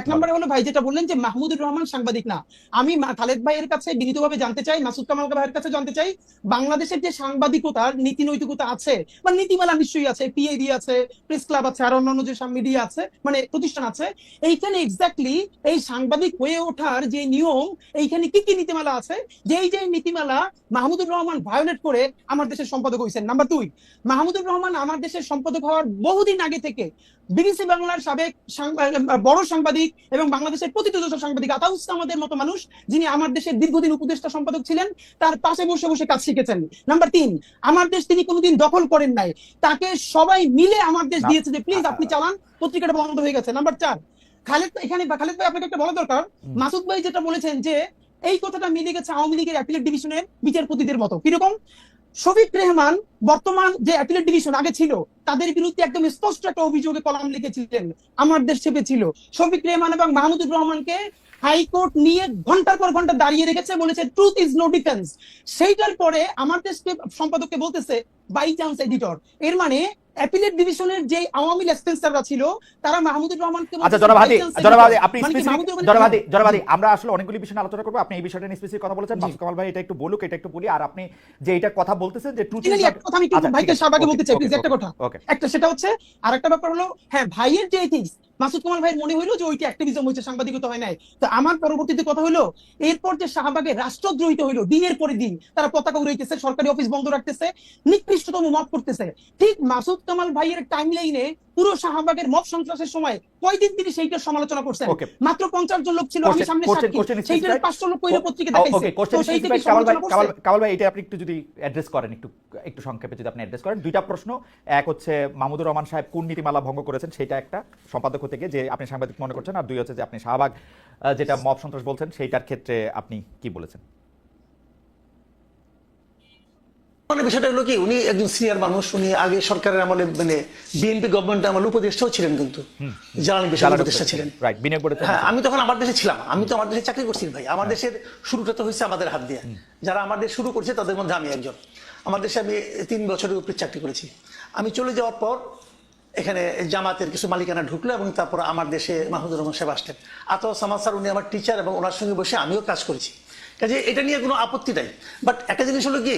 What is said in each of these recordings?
এক নম্বরে হলো ভাই যেটা বললেন যে মাহমুদুর রহমান সাংবাদিক না। আমি খালেদ ভাইয়ের কাছে বিনীতভাবে জানতে চাই, মাসুদ কামাল ভাইয়ের কাছে জানতে চাই, বাংলাদেশের যে সাংবাদিকতার নীতি নৈতিকতা আছে, বা নীতিমালা নিশ্চয়ই আছে পিএডি আছে প্রেস ক্লাব আছে, আর অন্যান্য যে মিডিয়া আছে মানে প্রতিষ্ঠান আছে, এইখানে এক্স্যাক্টলি এই সাংবাদিক হয়ে ওঠার যে নিয়ম, এইখানে কি কি নীতিমালা আছে? যেই যে নীতিমালা মাহমুদুর রহমান ভায়োলেট করে আমার দেশের সম্পাদক হয়েছেন। নাম্বার দুই মাহমুদুর রহমান আমার দেশের সম্পাদক হওয়ার বহুদিন আগে থেকে বিবিসি বাংলার সাবেক বড় সাংবাদিক এবং বাংলাদেশের প্রতিনিধিত্ব সাংবাদিক আতাউস আমাদের মতো মানুষ যিনি আমার দেশের দীর্ঘদিন উপদেষ্টা সম্পাদক ছিলেন তার পাশে বসে বসে কাজ শিখেছেন। নাম্বার তিন আমার দেশ তিনি কোনোদিন দখল করেন নাই। তাকে সবাই মিলে আমার দেশ দিয়েছে যে প্লিজ আপনি চালান পত্রিকাটা বন্ধ হয়ে গেছে। নাম্বার চার খালেদ এখানে খালেদ ভাই আপনাকে একটা বলা দরকার। মাসুদ ভাই যেটা বলেছেন যে এই কথাটা মিলে গেছে আওয়ামী লীগের অ্যাপিলেট ডিভিশনের বিচারপতিদের মতো। কীরকম? শফিক রেহমান বর্তমান যে অ্যাপিলেট ডিভিশন আগে ছিল, তাদের বিরুদ্ধে একদম স্পষ্ট একটা অভিযোগে কলাম লিখেছিলেন। আমার দেশ চেপেছিল শফিক রেহমান এবং মাহমুদুর রহমানকে হাইকোর্ট নিয়ে ঘণ্টার পর ঘণ্টা দাঁড়িয়ে রেখেছে, বলেছে ট্রুথ ইজ নো ডিফেন্স সেইটার পরে আমার দেশকে সম্পাদককে বলতেছে বাই চান্স এডিটর এর মানে অ্যাপিলেট ডিভিশনের যে আওয়ামী লেসপেন্সাররা ছিল তারা মাহমুদুর রহমানকে আচ্ছা বলতেছে, জনাব হাদি জনাব হাদি আপনি মানে কি specific- জনাব হাদি জনাব হাদি আমরা আসলে অনেকগুলি বিষয় আলোচনা করব। আপনি এই বিষয়টা নিয়ে স্পেসিফিক কথা বলেছেন। কামাল ভাই এটা একটু বলুক এটা একটু বলি। আর আপনি যে এটা কথা বলতেছেন যে ট্রুথ কথা আমি একটু ভাইকে শাহবাগে বলতে চাই প্লিজ একটা কথা। একটা সেটা হচ্ছে আর একটা ব্যাপার হলো হ্যাঁ ভাইয়ের যে মাসুদ কুমার ভাইয়ের মনে হইল যে ওইটা অ্যাক্টিভিজম হয়েছে সাংবাদিকতা হয় নাই। তো আমার পরবর্তীতে কথা হলো এরপর যে শাহবাগে রাষ্ট্রদ্রোহিত হইল দিনের পরে দিন তারা পতাকা উড়াইতেছে সরকারি অফিস বন্ধ রাখতেছে নিকৃষ্টতম মত করতেছে। ঠিক মাসুদ কামাল ভাইয়ের টাইম লাইনে পুরো শাহবাগের মত সন্ত্রাসের সময় কয়দিন তিনি সেইটার সমালোচনা করছেন? মাত্র পঞ্চাশ জন লোক ছিল আমি সামনে সাক্ষী। সেইটার specified. পাঁচশো লোক কইরে পত্রিকা ওকে দেখাইছে কোশ্চেন কামাল ভাই কামাল কামাল ভাই এটা আপনি একটু যদি অ্যাড্রেস করেন একটু একটু সংক্ষেপে যদি আপনি অ্যাড্রেস করেন। দুইটা প্রশ্ন এক হচ্ছে মাহমুদুর রহমান সাহেব কোন নীতিমালা ভঙ্গ করেছেন সেটা একটা সম্পাদক হতে গিয়ে যে আপনি সাংবাদিক মনে করছেন আর দুই হচ্ছে যে আপনি শাহবাগ যেটা মব সন্ত্রাস বলছেন সেইটার ক্ষেত্রে আপনি কি বলেছেন? মানে বিষয়টা হলো কি উনি একজন সিনিয়র মানুষ উনি আগে সরকারের আমলে মানে বিএনপি গভর্নমেন্ট আমলে উপদেষ্টাও ছিলেন কিন্তু। জ্বালানি বিষয়ে উপদেষ্টা ছিলেন। হ্যাঁ আমি তখন আমার দেশে ছিলাম আমি তো আমার দেশে চাকরি করছি ভাই। আমার দেশের শুরুটা তো হয়েছে আমাদের হাত দিয়ে। যারা আমার দেশ শুরু করছে তাদের মধ্যে আমি একজন। আমার দেশে আমি তিন বছরের উপরে চাকরি করেছি। আমি চলে যাওয়ার পর এখানে জামাতের কিছু মালিকানা ঢুকলো এবং তারপর আমার দেশে মাহমুদুর রহমান সাহেব আসলেন। আত সামাদ স্যার উনি আমার টিচার এবং ওনার সঙ্গে বসে আমিও কাজ করেছি। কাজে এটা নিয়ে কোনো আপত্তি নাই। বাট একটা জিনিস হলো কি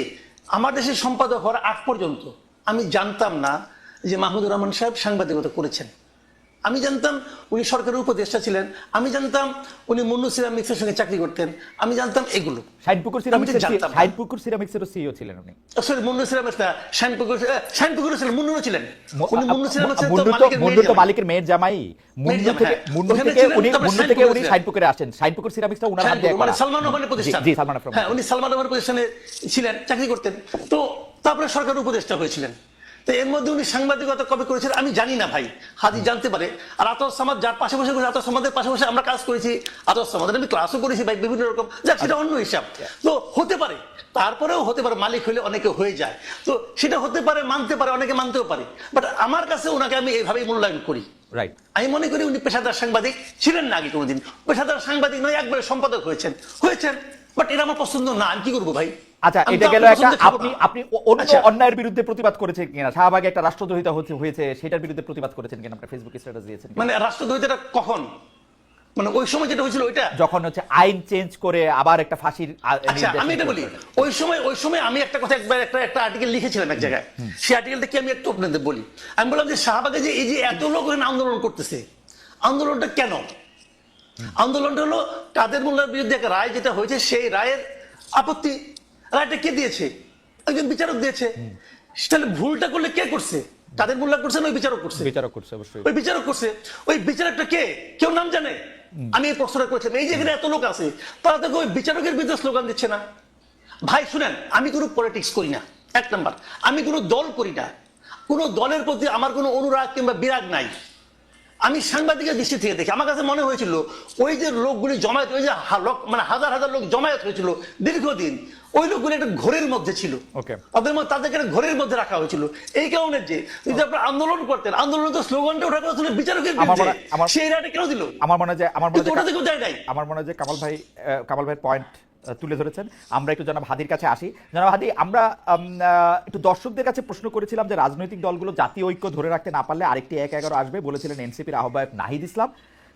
আমার দেশের সম্পাদক হওয়ার আগ পর্যন্ত আমি জানতাম না যে মাহমুদুর রহমান সাহেব সাংবাদিকতা করেছেন। আমি জানতাম উনি সরকারের উপদেষ্টা ছিলেন আমি জানতাম উনি মুন্নু সিরামিক্সের সঙ্গে চাকরি করতেন আমি জানতাম এগুলো। শাহিনপুকুর আমি সিরামিক্সের সিরামিক্সেরও সিইও ছিলেন উনি। সরি মুন্নু সিরামিক্স না শাইনপুকুর শাইনপুকুর ছিলেন ছিলেন। উনি মুন্নু সিরামিক্সের তো মালিকের মুন্নু তো মালিকের মেয়ের জামাই। মুন্নু থেকে। মুন্নু থেকে উনি মুন্নু থেকে উনি শাহিনপুকুরে আসেন শাহিনপুকুর সিরামিক্সটা উনার হাত মানে সালমান প্রতিষ্ঠান জি সালমান হ্যাঁ উনি সালমান রহমানের প্রতিষ্ঠানে ছিলেন চাকরি করতেন। তো তারপরে সরকার উপদেষ্টা হয়েছিলেন। তো এর মধ্যে উনি সাংবাদিকতা কবে করেছিলেন আমি জানি না ভাই। হাজি জানতে পারে। আর আতর সামাদ যার পাশে বসে আতর সামাদের পাশে বসে আমরা কাজ করেছি। আতর সামাদের আমি ক্লাসও করেছি ভাই বিভিন্ন রকম। যাক সেটা অন্য হিসাব। তো হতে পারে। তারপরেও হতে পারে মালিক হলে অনেকে হয়ে যায়। তো সেটা হতে পারে মানতে পারে অনেকে মানতেও পারে। বাট আমার কাছে ওনাকে আমি এইভাবেই মূল্যায়ন করি। রাইট আমি মনে করি উনি পেশাদার সাংবাদিক ছিলেন না আগে কোনোদিন। পেশাদার সাংবাদিক নয় একবারে সম্পাদক হয়েছেন। হয়েছেন। বাট এটা আমার পছন্দ না আমি কি করব ভাই? আচ্ছা এটা গেল একটা আপনি আপনি অন্য আচ্ছা। অন্যায়ের বিরুদ্ধে প্রতিবাদ করেছেন কিনা? শাহবাগে একটা রাষ্ট্রদ্রোহিতা হচ্ছে হয়েছে সেটার বিরুদ্ধে প্রতিবাদ করেছেন কিনা? আপনার ফেসবুক স্ট্যাটাস দিয়েছেন মানে রাষ্ট্রদ্রোহিতাটা কখন? মানে ওই সময় যেটা হয়েছিল ওইটা? যখন হচ্ছে আইন চেঞ্জ করে আবার একটা ফাঁসির আচ্ছা আমি এটা বলি ওই সময় ওই সময় আমি একটা কথা একবার একটা একটা আর্টিকেল লিখেছিলাম এক জায়গায়। সেই আর্টিকেলটা কি আমি একটু আপনাদের বলি? আমি বললাম যে শাহবাগে যে এই যে এত লোক আন্দোলন করতেছে আন্দোলনটা কেন? আন্দোলনটা হলো কাদের মোল্লার বিরুদ্ধে একটা রায় যেটা হয়েছে সেই রায়ের আপত্তি রায়টা কে দিয়েছে? একজন বিচারক দিয়েছে। তাহলে ভুলটা করলে কে করছে? তাদের মোল্লা করছে না ওই বিচারক করছে? বিচারক করছে অবশ্যই। ওই বিচারক করছে। ওই বিচারকটা কে? কেউ নাম জানে? আমি এই প্রশ্নটা করেছিলাম। এই যে এখানে এত লোক আছে তারা তো ওই বিচারকের বিরুদ্ধে স্লোগান দিচ্ছে না। ভাই শুনেন আমি কোনো পলিটিক্স করি না। এক নাম্বার আমি কোনো দল করি না। কোনো দলের প্রতি আমার কোনো অনুরাগ কিংবা বিরাগ নাই। আমি সাংবাদিকের দৃষ্টি থেকে দেখি। আমার কাছে মনে হয়েছিল ওই যে লোকগুলি জমায়েত ওই যে লোক মানে হাজার হাজার লোক জমায়েত হয়েছিল দীর্ঘদিন ওই লোকগুলি একটা ঘোরের মধ্যে ছিল. তাদের মধ্যে তাদেরকে একটা ঘোরের মধ্যে রাখা হয়েছিল। এই কারণে যে যদি আপনারা আন্দোলন করতেন আন্দোলন তো স্লোগানটা ওঠা কথা ছিল বিচারকের বিরুদ্ধে। সেই রায়টা কেন দিল? আমার মনে হয় আমার মনে হয় ওটা থেকে দেয় নাই। আমার মনে হয় যে কামাল ভাই কামাল ভাইয়ের পয়েন্ট তুলে ধরেছেন। আমরা একটু জনাব হাদির কাছে আসি। জনাব হাদি আমরা একটু দর্শকদের কাছে প্রশ্ন করেছিলাম যে রাজনৈতিক দলগুলো জাতীয় ঐক্য ধরে রাখতে না পারলে আরেকটি এক এগারো আসবে বলেছিলেন এনসিপির আহ্বায়ক নাহিদ ইসলাম।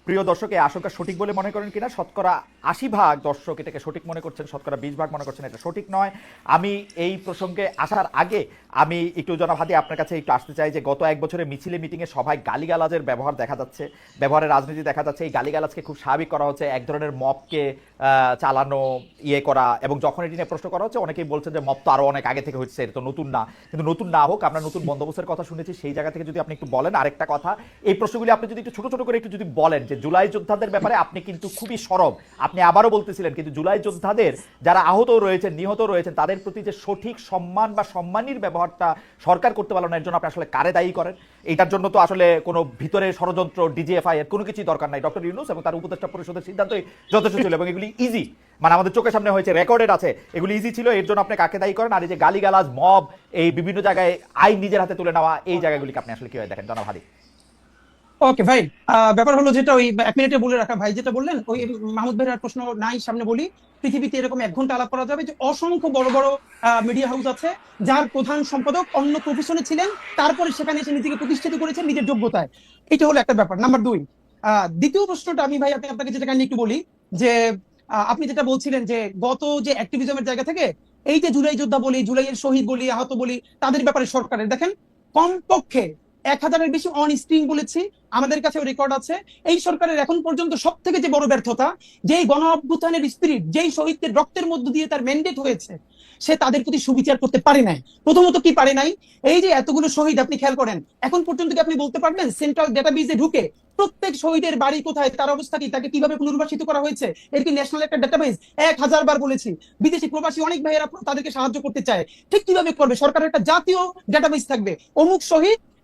প্রিয় দর্শক, এই আশঙ্কা সঠিক বলে মনে করেন কিনা? শতকরা আশি ভাগ দর্শক এটাকে সঠিক মনে করছেন, শতকরা বিশ ভাগ মনে করছেন এটা সঠিক নয়। আমি এই প্রসঙ্গে আসার আগে আমি একটু জনাব আপনার কাছে একটু আসতে চাই যে গত এক বছরে মিছিলে মিটিংয়ে সবাই গালিগালাজের ব্যবহার দেখা যাচ্ছে, ব্যবহারের রাজনীতি দেখা যাচ্ছে। এই গালিগালাজকে খুব স্বাভাবিক করা হচ্ছে, এক ধরনের মপকে চালানো ইয়ে করা এবং যখন এটি নিয়ে প্রশ্ন করা হচ্ছে, অনেকেই বলছেন যে মপ তো আরও অনেক আগে থেকে হচ্ছে, এটা তো নতুন না। কিন্তু নতুন না হোক, আমরা নতুন বন্দোবস্তের কথা শুনেছি, সেই জায়গা থেকে যদি আপনি একটু বলেন আরেকটা কথা। এই প্রশ্নগুলি আপনি যদি একটু ছোটো ছোটো করে একটু যদি বলেন যে জুলাই যোদ্ধাদের ব্যাপারে আপনি কিন্তু খুবই সরব। আপনি আবারও বলতেছিলেন, কিন্তু জুলাই যোদ্ধাদের যারা আহত রয়েছেন, নিহত রয়েছেন, তাদের প্রতি যে সঠিক সম্মান বা সম্মানীর ব্যবহারটা সরকার করতে পারল না, এর জন্য আপনি আসলে কারে দায়ী করেন? এটার জন্য তো আসলে কোনো ভিতরে ষড়যন্ত্র, ডিজিএফআই এর কোনো কিছুই দরকার নাই। ডক্টর ইউনুস এবং তার উপদেষ্টা পরিষদের সিদ্ধান্তই যথেষ্ট ছিল এবং এগুলি ইজি মানে আমাদের চোখের সামনে হয়েছে, রেকর্ডেড আছে, এগুলি ইজি ছিল, এর জন্য আপনি কাকে দায়ী করেন? আর এই যে গালিগালাজ, মব, এই বিভিন্ন জায়গায় আইন নিজের হাতে তুলে নেওয়া, এই জায়গাগুলিকে আপনি আসলে কীভাবে দেখেন? জনাব ওকে ভাই ব্যাপার হলো যেটা ওই, এক মিনিটে বলে রাখা, ভাই যেটা বললেন, ওই মাহমুদ ভাইয়ের প্রশ্ন নাই সামনে বলি। পৃথিবীতে এরকম এক ঘণ্টা আলাপ করা যাবে যে অসংখ্য বড় বড় মিডিয়া হাউস আছে, যার প্রধান সম্পাদক অন্য প্রফেশনে ছিলেন, তারপরে সেখানে এসে নিজেকে প্রতিষ্ঠিত করেছেন নিজের যোগ্যতায়। এটা হলো একটা ব্যাপার। নাম্বার দুই দ্বিতীয় প্রশ্নটা আমি ভাই আপনি, আপনাকে যেটা কাইন্ডলি একটু বলি, যে আপনি যেটা বলছিলেন যে, গত যে অ্যাক্টিভিজমের জায়গা থেকে, এই যে জুলাই যোদ্ধা বলি, জুলাইয়ের শহীদ বলি, আহত বলি, তাদের ব্যাপারে সরকারের, দেখেন, কমপক্ষে এক হাজারের বেশি অন স্ক্রিন বলেছি, আমাদের কাছে রেকর্ড আছে। এই সরকারের এখন পর্যন্ত সব থেকে যে বড় ব্যর্থতা, যেই গণ অভ্যুত্থানের স্পিরিট যেই শহীদদের রক্তের মধ্য দিয়ে তার ম্যান্ডেট হয়েছে, সে তাদের প্রতি সুবিচার করতে পারে নাই। প্রথমত কি পারে নাই? এই যে এতগুলো শহীদ, আপনি খেয়াল করেন, এখন পর্যন্ত কি আপনি বলতে পারবেন সেন্ট্রাল ডেটাবেজে ঢুকে প্রত্যেক শহীদের বাড়ি কোথায়, তার অবস্থা কি, তাকে কীভাবে পুনর্বাসিত করা হয়েছে? এর কি ন্যাশনাল একটা ডেটাবেজ এক হাজার বার বলেছি, বিদেশি প্রবাসী অনেক ভাইয়েরা তাদেরকে সাহায্য করতে চায়। ঠিক কীভাবে করবে? সরকারের একটা জাতীয় ডেটাবেজ থাকবে। অমুক শহীদ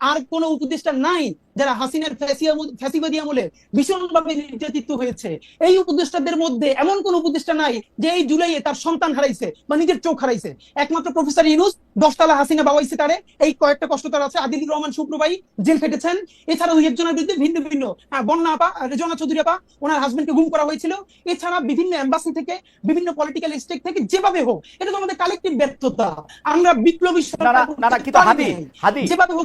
আর কোন উপদেষ্টা নাই যারা হাসিনার ফ্যাসিবাদী আমলে ভীষণভাবে নির্যাতিত হয়েছে। এই উপদেষ্টাদের মধ্যে এমন কোন উপদেষ্টা নাই যে এই জুলাইয়ে তার সন্তান হারাইছে বা নিজের চোখ হারাইছে। একমাত্র প্রফেসর ইউনুস দশতলা হাসিনা বাবাইছে তারে। এই কয়েকটা কষ্ট তার আছে। আদিলুর রহমান শুক্রবাই জেল খেটেছেন। এছাড়া দুই একজনের বিরুদ্ধে ভিন্ন ভিন্ন হ্যাঁ, বন্যা আপা রেজনা চৌধুরী আপা ওনার হাজবেন্ডকে গুম করা হয়েছিল। এছাড়া বিভিন্ন এম্বাসি থেকে বিভিন্ন পলিটিক্যাল স্টেক থেকে যেভাবে হোক এটা তো আমাদের কালেকটিভ ব্যর্থতা। আমরা বিপ্লবী যেভাবে হোক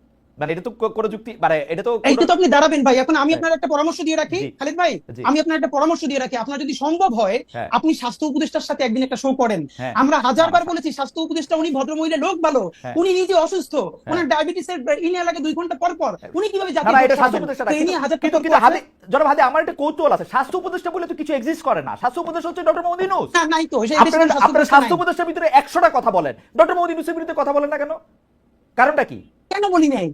মানে এটা তো কোনো যুক্তি মানে এটা তো এইটা তো আপনি দাঁড়াবেন ভাই এখন আমি হ্যাঁ। আপনার একটা পরামর্শ দিয়ে রাখি খালিদ ভাই আমি আপনার একটা পরামর্শ দিয়ে রাখি। আপনার যদি সম্ভব হয় হ্যাঁ। আপনি স্বাস্থ্য উপদেষ্টার সাথে একদিন একটা শো করেন। হ্যাঁ। আমরা হাজারবার বলেছি স্বাস্থ্য উপদেষ্টা উনি ভদ্রমহিলা লোক ভালো। উনি নিজে অসুস্থ। ওনার ডায়াবেটিসের ইনে লাগে দুই ঘণ্টা পর পর উনি কীভাবে না জাতীয় না রোগ এটা স্বাস্থ্য? উপদেষ্টা হাজার কিন্তু কিন্তু। হাদি জনাব হাদি আমার একটা কৌতূহল আছে। স্বাস্থ্য উপদেষ্টা বলে তো কিছু এক্সিস্ট করে না। স্বাস্থ্য উপদেষ্টা হচ্ছে ডক্টর মোহাম্মদ ইউনুস। না, নাই তো সেই আপনারা স্বাস্থ্য উপদেষ্টা উপদেষ্টার ভিতরে একশোটা কথা বলেন। ডক্টর মোহাম্মদ ইউনুসের বিরুদ্ধে কথা বলেন না কেন? কারণটা কি? কেন বলি নাই?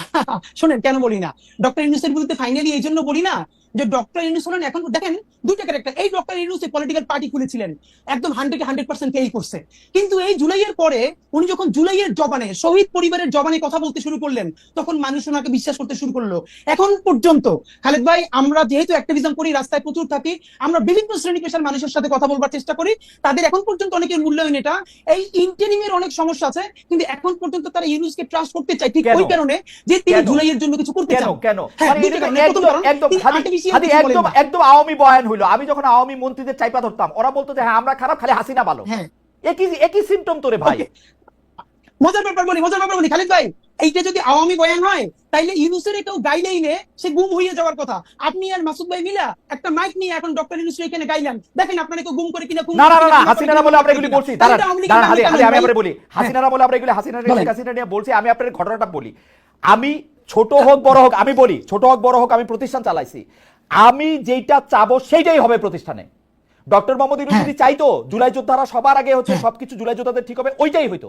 শোনেন, কেন বলি না? ডক্টর ইউনুসের বিরুদ্ধে ফাইনালি এই জন্য বলি না যে ডক্টর ইউনুস হলেন এখন দেখেন দুইটা ক্যারেক্টার এই ডক্টর ইউনুস এই পলিটিক্যাল পার্টি খুলেছিলেন। একদম হান্ড্রেড হান্ড্রেড পার্সেন্ট পেই করছে। কিন্তু এই জুলাইয়ের পরে উনি যখন জুলাইয়ের জবানে শহীদ পরিবারের জবানে কথা বলতে শুরু করলেন তখন মানুষ ওনাকে বিশ্বাস করতে শুরু করল। এখন পর্যন্ত খালেদ ভাই আমরা যেহেতু অ্যাক্টিভিজম করি রাস্তায় প্রচুর থাকি আমরা বিভিন্ন শ্রেণি পেশার মানুষের সাথে কথা বলবার চেষ্টা করি তাদের এখন পর্যন্ত অনেকের মূল্যায়ন এটা। এই ইন্টারিং এর অনেক সমস্যা আছে কিন্তু এখন পর্যন্ত তারা ইউনুসকে ট্রাস্ট করতে চায় ঠিক ওই কারণে যে তিনি? জুলাইয়ের জন্য কিছু করতে চান। কেন? হ্যাঁ, মানে একদম কারণ, একদম একদম আওয়ামী বয়ান হইল। আমি যখন আওয়ামী মন্ত্রীদের চাইপা ধরতাম ওরা বলতো যে হ্যাঁ আমরা খারাপ খালি হাসিনা ভালো। হ্যাঁ। একই একই সিমটম তোরে ভাই। মজার ব্যাপার বলি মজার ব্যাপার বলি খালিদ ভাই এইটা যদি আওয়ামী বয়ান হয় তাইলে ইউনুসের কেউ গাইলেইনে সে গুম হয়ে যাওয়ার কথা। আপনি আর মাসুদ ভাই মিলা একটা মাইক নিয়ে এখন ডক্টর ইউনুস এখানে গাইলেন দেখেন আপনারা কেউ গুম করে কিনা না না না হাসিনারা বলে আমরা এগুলি বলছি। দাঁড়ান আমি বলি। হাসিনারা বলে আমরা এগুলি হাসিনা হাসিনা নিয়ে বলছি আমি আপনার ঘটনাটা বলি। আমি ছোট হোক বড় হোক আমি বলি ছোট হোক বড় হোক আমি প্রতিষ্ঠান চালাইছি। আমি যেটা চাবো সেইটাই হবে প্রতিষ্ঠানে ডক্টর মোহাম্মদ ইউনুস হ্যাঁ। যদি চাইতো জুলাই যোদ্ধারা সবার আগে হচ্ছে হ্যাঁ। সবকিছু জুলাই যোদ্ধাদের ঠিক হবে ওইটাই হইতো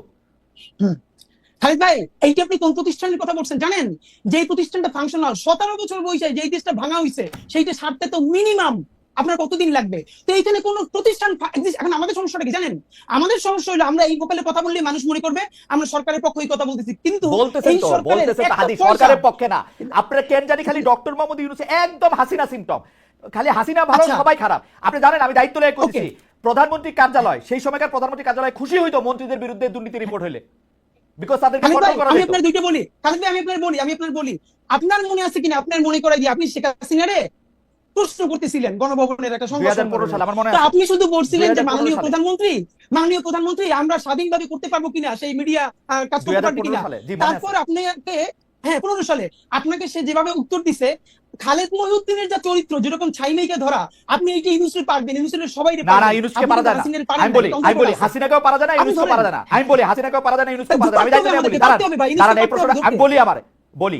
খালিদ ভাই এইটা আপনি কোন প্রতিষ্ঠানের কথা বলছেন জানেন যে প্রতিষ্ঠানটা ফাংশনাল সতেরো বছর বয়সে যে দেশটা ভাঙা হইছে সেইটা সারতে তো মিনিমাম আপনার কতদিন লাগবে? তো এইখানে কোন প্রতিষ্ঠান এখন আমাদের সমস্যাটা কি জানেন? আমাদের সমস্যা হলো আমরা এই ভোকালে কথা বললে মানুষ মনে করবে আমরা সরকারের পক্ষে কথা বলতেছি। কিন্তু এই তো সরকারের পক্ষে না। আপনারা কেন জানি খালি ডক্টর মোহাম্মদ ইউনুস একদম হাসিনা সিমটম খালি হাসিনা ভালো আচ্ছা। সবাই খারাপ। আপনি জানেন আমি দায়িত্ব নিয়ে করছি। প্রধানমন্ত্রী কার্যালয় সেই সময়কার প্রধানমন্ত্রী কার্যালয় খুশি হইতো মন্ত্রীদের বিরুদ্ধে দুর্নীতি রিপোর্ট হইলে। বিকজ আমি আপনার দুইটা বলি। খালিদ ভাই আমি আপনার বলি আমি আপনার বলি। আপনার মনে আছে কিনা? আপনার মনে করাই দিয়ে আপনি শেখ হাসিনারে প্রশ্ন করতেছিলেন গণভবনের একটা সংবাদ 2015 সম্মেলনে। সালে আমার তো আছে আপনি শুধু বলছিলেন যে মাননীয় প্রধানমন্ত্রী মাননীয় প্রধানমন্ত্রী আমরা স্বাধীনভাবে করতে পারব কিনা সেই মিডিয়া কাজ করতে পারবে কিনা? তারপর আপনাকে হ্যাঁ পনেরো সালে আপনাকে সে যেভাবে উত্তর দিছে খালেদ মহিউদ্দিনের যা চরিত্র যেরকম ছাইমেইকে ধরা আপনি এইটা ইউনুসের পারবেন? ইউনুসের সবাই না না ইউনুসকে পারা যায় না। আমি বলি আমি বলি হাসিনাকেও পারা যায় না ইউনুসকে পারা যায় না। আমি বলি হাসিনাকেও পারা যায় না ইউনুসকে পারা যায় না আমি দায়িত্ব নিয়ে হবে বলি দাঁড়ান ইউনুসকে এই প্রশ্নটা আমি বলি আবার বলি।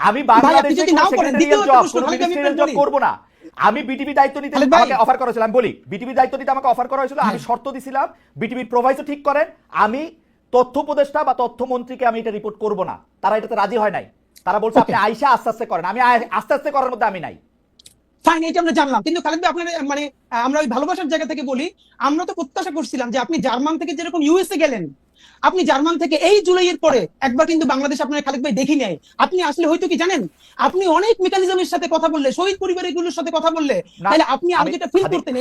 আমি বাংলাদেশে জব। করব না আমি বিটিভি দায়িত্ব নিতে আমাকে অফার করা হয়েছিল আমি বলি বিটিভি দায়িত্ব নিতে আমাকে অফার করা হয়েছিল আমি। শর্ত দিছিলাম বিটিভির প্রোভাইসও ঠিক করেন আমি তথ্য উপদেষ্টা বা তথ্যমন্ত্রীকে আমি এটা রিপোর্ট করব না তারা এটাতে রাজি হয় নাই তারা বলছে আপনি. আইসা আস্তে আস্তে করেন আমি আস্তে আস্তে করার মধ্যে আমি নাই ফাইন এটা আমরা জানলাম কিন্তু খালেদ ভাই আপনার মানে আমরা ওই ভালোবাসার জায়গা থেকে বলি আমরা তো প্রত্যাশা করছিলাম যে আপনি জার্মান থেকে যেরকম ইউএসএ গেলেন আপনি জার্মান থেকে এই জুলাইয়ের পরে একবার কিন্তু বাংলাদেশ আপনার খালেদ ভাই দেখি নাই আপনি আসলে হয়তো কি জানেন? আপনি অনেক মেকানিজমের সাথে কথা বললে শহীদ পরিবারগুলোর সাথে কথা বললে তাহলে আপনি আমি- যেটা ফিল করতেন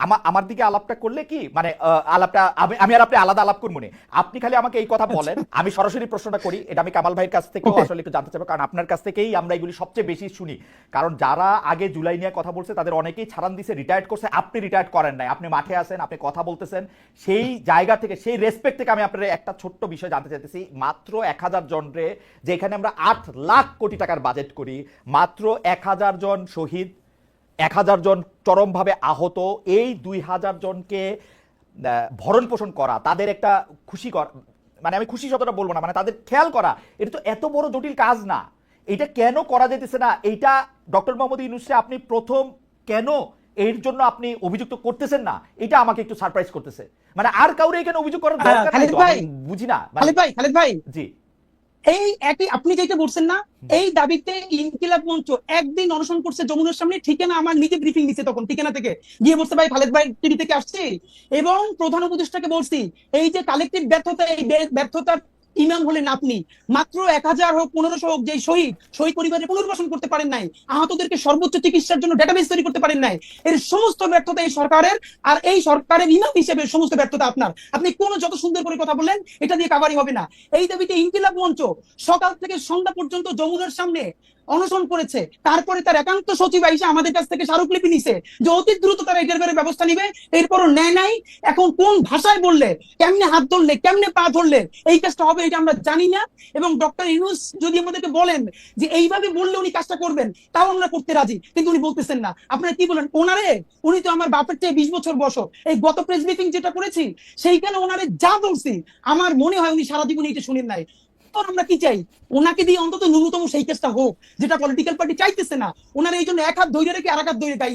আমার আমার দিকে আলাপটা করলে কি? মানে আলাপটা আমি আমি আর আপনি আলাদা আলাপ করব না। আপনি খালি আমাকে এই কথা বলেন আমি সরাসরি প্রশ্নটা করি এটা আমি কামাল ভাইয়ের কাছ থেকেও আসলে একটু জানতে চাইব কারণ আপনার কাছ থেকেই আমরা এগুলি সবচেয়ে বেশি শুনি। কারণ যারা আগে জুলাই নিয়ে কথা বলছে তাদের অনেকেই ছাড়ান দিছে রিটায়ার্ড করছে আপনি রিটায়ার্ড করেন নাই। আপনি মাঠে আছেন আপনি কথা বলতেছেন সেই জায়গা থেকে সেই রেসপেক্ট থেকে আমি আপনার একটা ছোট্ট বিষয় জানতে চাইতেছি। মাত্র এক হাজার জন রে, যেখানে আমরা আট লাখ কোটি টাকার বাজেট করি, মাত্র এক হাজার জন শহীদ, এক হাজার জন চরমভাবে আহত, এই দুই হাজার জনকে ভরণ পোষণ করা, তাদের একটা খুশি কর মানে আমি খুশি শতটা বলব না মানে তাদের খেয়াল করা, এটা তো এত বড় জটিল কাজ না। এটা কেন করা যেতেছে না? এইটা ডক্টর মোহাম্মদ ইউনুসে আপনি প্রথম কেন এর জন্য আপনি অভিযুক্ত করতেছেন না এটা আমাকে একটু সারপ্রাইজ করতেছে। মানে আর কাউরে এখানে অভিযোগ করার হ্যাঁ, দরকার নাই খালিদ ভাই, বুঝি না মানে- খালেদ ভাই খালেদ ভাই। জি। এই একই আপনি যেটা বলছেন না এই দাবিতে ইনকিলাব মঞ্চ একদিন অনশন করছে যমুনার সামনে ঠিকানা আমার নিজে ব্রিফিং দিছে তখন ঠিকানা থেকে। গিয়ে বলছে ভাই খালেদ ভাই টিভি থেকে আসছি। এবং প্রধান উপদেষ্টাকে বলছি এই যে কালেকটিভ ব্যর্থতা এই ব্যর্থতার ইমাম হলেন আপনি। মাত্র এক হাজার হোক, পনেরোশো হোক যে শহীদ শহীদ পরিবারে পুনর্বাসন করতে পারেন নাই, আহতদেরকে সর্বোচ্চ চিকিৎসার জন্য ডেটাবেস তৈরি করতে পারেন নাই, এর সমস্ত ব্যর্থতা এই সরকারের, আর এই সরকারের ইমাম হিসেবে সমস্ত ব্যর্থতা আপনার। আপনি কোন যত সুন্দর করে কথা বললেন, এটা দিয়ে কাবারই হবে না। এই দাবিতে ইনকিলাব মঞ্চ সকাল থেকে সন্ধ্যা পর্যন্ত যমুনার সামনে অনশন করেছে। তারপরে তার একান্ত সচিব এসে আমাদের কাছ থেকে স্মারকলিপি নিছে। যে অতি দ্রুত তারা এটার ব্যাপারে ব্যবস্থা নিবে, এরপরও নেয় নাই। এখন কোন ভাষায় বললে, কেমনে হাত ধরলে, কেমনে পা ধরলে, এই কাজটা হবে এটা আমরা জানি না। এবং ডক্টর ইউনুস যদি আমাদেরকে বলেন যে এইভাবে বললে উনি কাজটা করবেন, তাও আমরা করতে রাজি। কিন্তু উনি বলতেছেন না। আপনারা কি বলেন? ওনারে? উনি তো আমার বাপের চেয়ে বিশ বছর বয়স এই গত প্রেস ব্রিফিং যেটা করেছি, সেইখানে ওনারে যা বলছি, আমার মনে হয় উনি সারা জীবন এটা শুনেন নাই। তো আমরা কি চাই? ওনাকে দিয়ে অন্তত ন্যূনতম সেই কেসটা হোক যেটা পলিটিক্যাল পার্টি চাইতেছে না। ওনার এই জন্য এক হাত ধৈর্য রেখে আর এক হাত ধৈর্য ভাই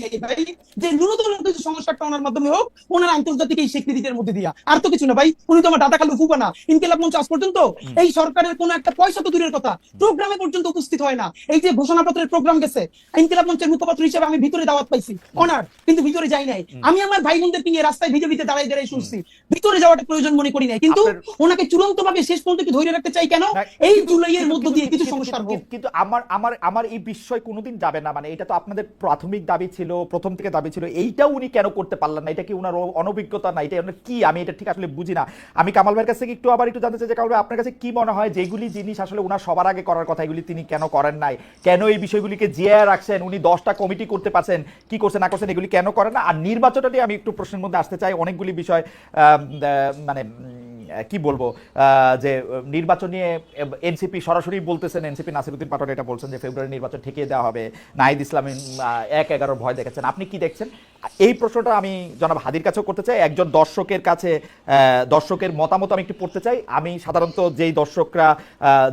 যে ন্যূনতম কিছু সমস্যাটা ওনার মাধ্যমে হোক ওনার আন্তর্জাতিক এই স্বীকৃতির মধ্যে দিয়া। আর তো কিছু না ভাই উনি তো আমার দাদা কালু ফুবা না। ইনকিলাব মঞ্চ আজ পর্যন্ত এই সরকারের কোনো একটা পয়সা তো দূরের কথা। প্রোগ্রামে পর্যন্ত উপস্থিত হয় না। এই যে ঘোষণাপত্রের প্রোগ্রাম গেছে ইনকিলাব মঞ্চের মুখপাত্র হিসেবে আমি ভিতরে দাওয়াত পাইছি অনার কিন্তু ভিতরে যাই নাই। আমি আমার ভাই বোনদেরকে নিয়ে রাস্তায় ভিজে ভিজে দাঁড়াই দাঁড়াই শুনছি। ভিতরে যাওয়াটা প্রয়োজন মনে করি নাই। কিন্তু ওনাকে চূড়ান্ত ভাবে শেষ পর্যন্ত ধরে রাখতে চাই কেন? এই জুলাইয়ের মধ্য দিয়ে কিছু সংস্কার হোক। কিন্তু- আমার আমার আমার এই বিষয় কোনোদিন যাবে না মানে এটা তো আপনাদের প্রাথমিক দাবি ছিল প্রথম থেকে দাবি ছিল এইটাও উনি কেন করতে পারলেন না? এটা কি ওনার অ- অনভিজ্ঞতা না? এটা কি? আমি এটা ঠিক আসলে বুঝি না। আমি কামাল ভাইয়ের কাছ থেকে একটু আবার একটু জানতে চাই যে কামাল ভাই আপনার কাছে কি মনে হয় যেগুলি জিনিস আসলে ওনার সবার আগে করার কথা এগুলি তিনি কেন করেন নাই? কেন এই বিষয়গুলিকে জিয়া রাখছেন? উনি দশটা কমিটি করতে পারছেন কি করছেন না করছেন এগুলি কেন করেন না? আর নির্বাচনটা নিয়ে আমি একটু প্রশ্নের মধ্যে আসতে চাই অনেকগুলি বিষয় মানে কি বলব যে নির্বাচন নিয়ে এনসিপি সরাসরি বলতেছেন, এনসিপি নাসিরুদ্দিন পাটোয়ারি এটা বলছেন যে ফেব্রুয়ারি নির্বাচন ঠেকিয়ে দেওয়া হবে, নাহিদ ইসলাম এক এগারো ভয় দেখেছেন। আপনি কি দেখছেন? এই প্রশ্নটা আমি জনাব হাদির কাছেও করতে চাই, একজন দর্শকের কাছে দর্শকের মতামত আমি একটু পড়তে চাই। আমি সাধারণত যেই দর্শকরা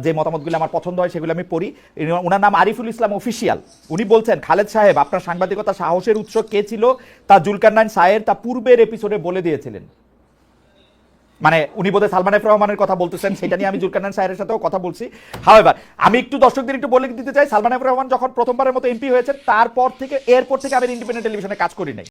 যে মতামতগুলো আমার পছন্দ হয় সেগুলো আমি পড়ি। ওনার নাম আরিফুল ইসলাম অফিসিয়াল উনি বলছেন, খালেদ সাহেব, আপনার সাংবাদিকতা সাহসের উৎস কে ছিল? তা জুলকারনাইন সায়ের তা পূর্বের এপিসোডে বলে দিয়েছিলেন। মানে উনি বোধহয় সালমান এফ রহমানের কথা বলতেছেন, সেটা নিয়ে আমি জুলকারনান সাহেবের সাথেও কথা বলছি। হাওয়েভার আমি একটু দর্শকদের একটু বলে দিতে চাই, সালমান এফ রহমান যখন প্রথমবারের মতো এমপি হয়েছে তারপর থেকে, এরপর থেকে আমি ইন্ডিপেন্ডেন্ট টেলিভিশনে কাজ করি নাই।